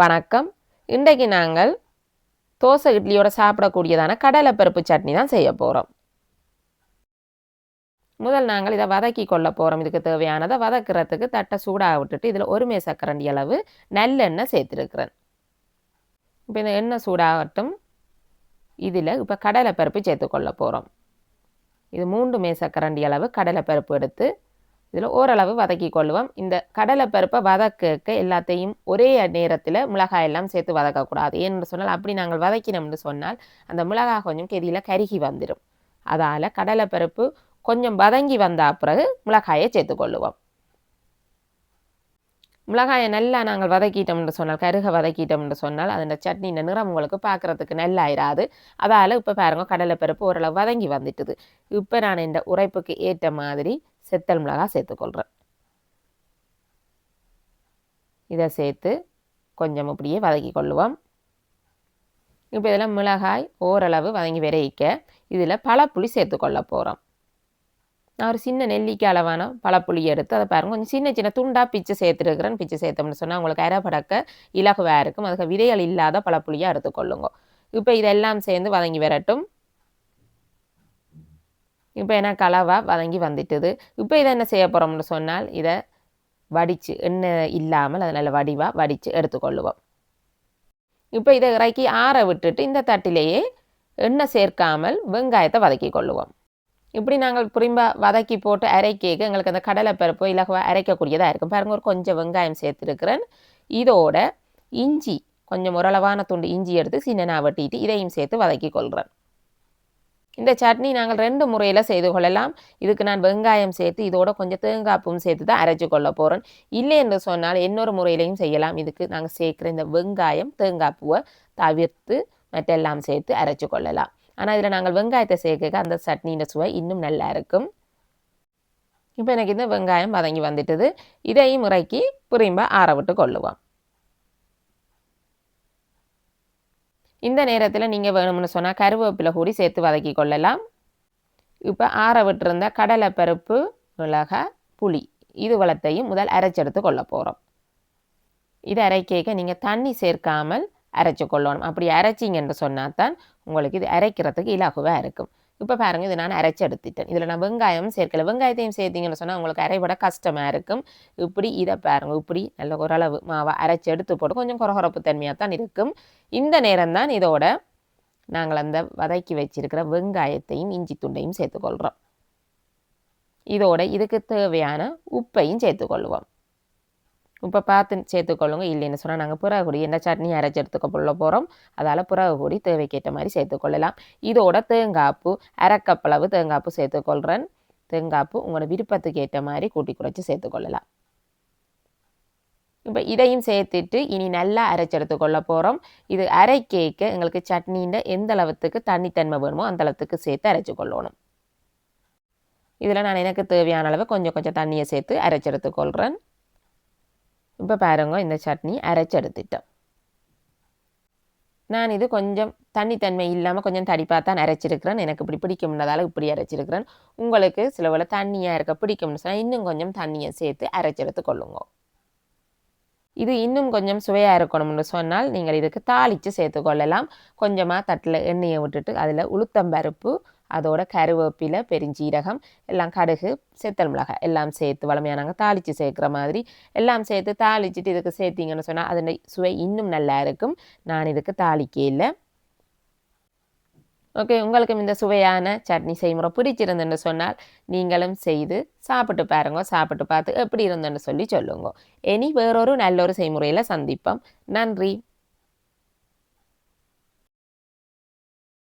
வணக்கம். இன்றைக்கு நாங்கள் தோசை இட்லியோட சாப்பிடக்கூடியதான கடலைப்பருப்பு சட்னி தான் செய்ய போகிறோம் முதல் நாங்கள் இதை வதக்கி கொள்ள போகிறோம் இதுக்கு தேவையானதை வதக்கிறதுக்கு தட்டை சூடாக விட்டுட்டு இதில் ஒரு மேசக்கரண்டி அளவு நல்லெண்ணெய் சேர்த்துருக்குறேன். இப்போ இந்த எண்ணெய் சூடாகட்டும். இதில் இப்போ கடலைப்பருப்பு சேர்த்துக்கொள்ள போகிறோம் இது மூன்று மேசக்கரண்டி அளவு கடலைப்பருப்பு எடுத்து இதில் ஓரளவு வதக்கி கொள்ளுவோம். இந்த கடலைப்பருப்பை வதக்க எல்லாத்தையும் ஒரே நேரத்தில் மிளகாய் எல்லாம் சேர்த்து வதக்கக்கூடாது. ஏன்னு சொன்னால் அப்படி நாங்கள் வதக்கினோம்னு சொன்னால் அந்த மிளகாய் கொஞ்சம் கெதியில் கருகி வந்துடும் அதால் கடலைப்பருப்பு கொஞ்சம் வதங்கி வந்த பிறகு மிளகாயை சேர்த்துக்கொள்ளுவோம் மிளகாயை நல்லா நாங்கள் வதக்கிட்டோம்னு சொன்னால் கருக வதக்கிட்டோம்னு சொன்னால் அந்த சட்னியின் நிறம் உங்களுக்கு பார்க்குறதுக்கு நல்லாயிராது அதால் இப்போ பாருங்கள் கடலைப்பருப்பு ஓரளவு வதங்கி வந்துட்டுது. இப்போ நான் இந்த உரைப்புக்கு ஏற்ற மாதிரி செத்தல் மிளகாய் சேர்த்துக்கொள்கிறேன் இதை சேர்த்து கொஞ்சம் இப்படியே வதக்கி கொள்ளுவோம். இப்போ இதில் மிளகாய் ஓரளவு வதங்கி விரைக்க இதில் பழப்புளி சேர்த்துக்கொள்ள போகிறோம் நான் ஒரு சின்ன நெல்லிக்காய் அளவான பழப்புளி எடுத்து அதை பாருங்கள் கொஞ்சம் சின்ன சின்ன துண்டாக பிச்சு சேர்த்துருக்குறேன். பிச்சு சேர்த்தோம்னு சொன்னால் உங்களுக்கு அரைப்படக்க இலகுவாக இருக்கும். அதுக்கு விதைகள் இல்லாத பழப்புளியாக எடுத்துக்கொள்ளுங்க இப்போ இதெல்லாம் சேர்ந்து வதங்கி விரட்டும். இப்போ ஏன்னா கலவாக வதங்கி வந்துட்டுது. இப்போ இதை என்ன செய்ய போகிறோம்னு சொன்னால் இதை வடித்து எண்ணெய் இல்லாமல் அதை நல்ல வடிவாக வடித்து எடுத்துக்கொள்ளுவோம். இப்போ இதை இறக்கி ஆற விட்டுட்டு இந்த தட்டிலேயே எண்ணெய் சேர்க்காமல் வெங்காயத்தை வதக்கி கொள்ளுவோம். இப்படி நாங்கள் புரிம்பா வதக்கி போட்டு அரைக்கேக்கு எங்களுக்கு அந்த கடலைப்பருப்பு இலகுவாக அரைக்கக்கூடியதாக இருக்கும். பாருங்க ஒரு கொஞ்சம் வெங்காயம் சேர்த்துருக்கிறேன். இதோட இஞ்சி கொஞ்சம் ஓரளவான துண்டு இஞ்சி எடுத்து சின்னனா வெட்டிட்டு இதையும் சேர்த்து வதக்கி கொள்கிறேன் இந்த சட்னி நாங்கள் ரெண்டு முறையில் செய்து கொள்ளலாம். இதுக்கு நான் வெங்காயம் சேர்த்து இதோட கொஞ்சம் தேங்காய்ப்பும் சேர்த்து தான் அரைச்சி கொள்ள போகிறேன் இல்லை என்று சொன்னால் இன்னொரு முறையிலையும் செய்யலாம். இதுக்கு நாங்கள் சேர்க்குற இந்த வெங்காயம் தேங்காய்ப்பூவை தவிர்த்து மற்றெல்லாம் சேர்த்து அரைச்சி கொள்ளலாம். ஆனால் இதில் நாங்கள் வெங்காயத்தை சேர்க்க அந்த சட்னியின் சுவை இன்னும் நல்லா இருக்கும். இப்போ எனக்கு இந்த வெங்காயம் வதங்கி வந்துட்டது. இதையும் முறைக்கு புரிம்ப ஆற விட்டு கொள்ளுவோம். இந்த நேரத்தில் நீங்கள் வேணும்னு சொன்னால் கருவேப்பிலை கூடி சேர்த்து வதக்கி கொள்ளலாம். இப்போ ஆற விட்டுருந்த கடலைப்பருப்பு மிளகாய் புளி இது வளத்தையும் முதல் அரைச்செடுத்து கொள்ள போகிறோம் இதை அரைக்க நீங்கள் தண்ணி சேர்க்காமல் அரைச்சி கொள்ளணும். அப்படி அரைச்சிங்கன்னு சொன்னால் தான் உங்களுக்கு இது அரைக்கிறதுக்கு இலகுவாக இருக்கும். இப்போ பாருங்கள் இதை நான் அரைச்சி எடுத்துட்டேன் இதில் நான் வெங்காயம் சேர்க்கல. வெங்காயத்தையும் சேர்த்திங்கன்னு சொன்னால் உங்களுக்கு அரைவிட கஷ்டமாக இருக்கும். இப்படி இதை பாருங்கள் இப்படி நல்ல ஓரளவு மாவை அரைச்சி எடுத்து போட்டு கொஞ்சம் குறகுறப்பு தன்மையாக தான் இருக்கும். இந்த நேரம் தான் இதோட நாங்கள் அந்த வதக்கி வச்சிருக்கிற வெங்காயத்தையும் இஞ்சி துண்டையும் சேர்த்துக்கொள்கிறோம் இதோட இதுக்கு தேவையான உப்பையும் சேர்த்துக்கொள்வோம். இப்போ பார்த்து சேர்த்துக்கொள்ளுங்க. இல்லைன்னு சொன்னால் நாங்கள் புறா இந்த என்ன சட்னி அரைச்சி எடுத்துக்க கொள்ள போகிறோம் அதால் புறா கூடி தேவைக்கேற்ற மாதிரி சேர்த்துக்கொள்ளலாம். இதோட தேங்காய்ப்பு அரைக்கப்பளவு தேங்காய்ப்பு சேர்த்துக்கொள்கிறேன் தேங்காய்ப்பு உங்களோட விருப்பத்துக்கு ஏற்ற மாதிரி கூட்டி குறைச்சி சேர்த்துக்கொள்ளலாம். இப்போ இதையும் சேர்த்துட்டு இனி நல்லா அரைச்செடுத்து கொள்ள போகிறோம் இது அரைக்கேக்க எங்களுக்கு சட்னியின் எந்த அளவுக்கு தண்ணித்தன்மை வேணுமோ அந்த அளவுக்கு சேர்த்து அரைச்சி கொள்ளணும். இதில் நான் எனக்கு தேவையான அளவு கொஞ்சம் கொஞ்சம் தண்ணியை சேர்த்து அரைச்செடுத்து கொள்கிறேன் இப்போ பாருங்க இந்த சட்னி அரைச்செடுத்துட்டேன் நான் இது கொஞ்சம் தண்ணித்தன்மை இல்லாமல் கொஞ்சம் தடிப்பாக தான் அரைச்சிருக்கிறேன். எனக்கு இப்படி பிடிக்கும்னதால் இப்படி அரைச்சிருக்கிறேன். உங்களுக்கு சில வேளை தண்ணியாக இருக்க பிடிக்கும்னு சொன்னால் இன்னும் கொஞ்சம் தண்ணியை சேர்த்து அரைச்செடுத்து கொள்ளுங்க. இது இன்னும் கொஞ்சம் சுவையாக இருக்கணும்னு சொன்னால் நீங்கள் இதுக்கு தாளித்து சேர்த்து கொள்ளலாம். கொஞ்சமாக தட்டில் எண்ணெயை விட்டுட்டு அதில் உளுத்தம்பருப்பு அதோட கருவேப்பிலை பெருஞ்சீரகம் எல்லாம் கடுகு செத்தல் மிளகாய் எல்லாம் சேர்த்து வளமையாக நாங்கள் தாளித்து சேர்க்குற மாதிரி எல்லாம் சேர்த்து தாளிச்சிட்டு இதுக்கு சேர்த்திங்கன்னு சொன்னால் அதன் சுவை இன்னும் நல்லா இருக்கும். நான் இதுக்கு தாளிக்க இல்லை. ஓகே உங்களுக்கும் இந்த சுவையான சட்னி செய்முறை பிடிச்சிருந்துன்னு சொன்னால் நீங்களும் செய்து சாப்பிட்டு பாருங்க சாப்பிட்டு பார்த்து எப்படி இருந்துன்னு சொல்லி சொல்லுங்க. இனி வேறொரு நல்ல ஒரு செய்முறையில் சந்திப்போம். நன்றி.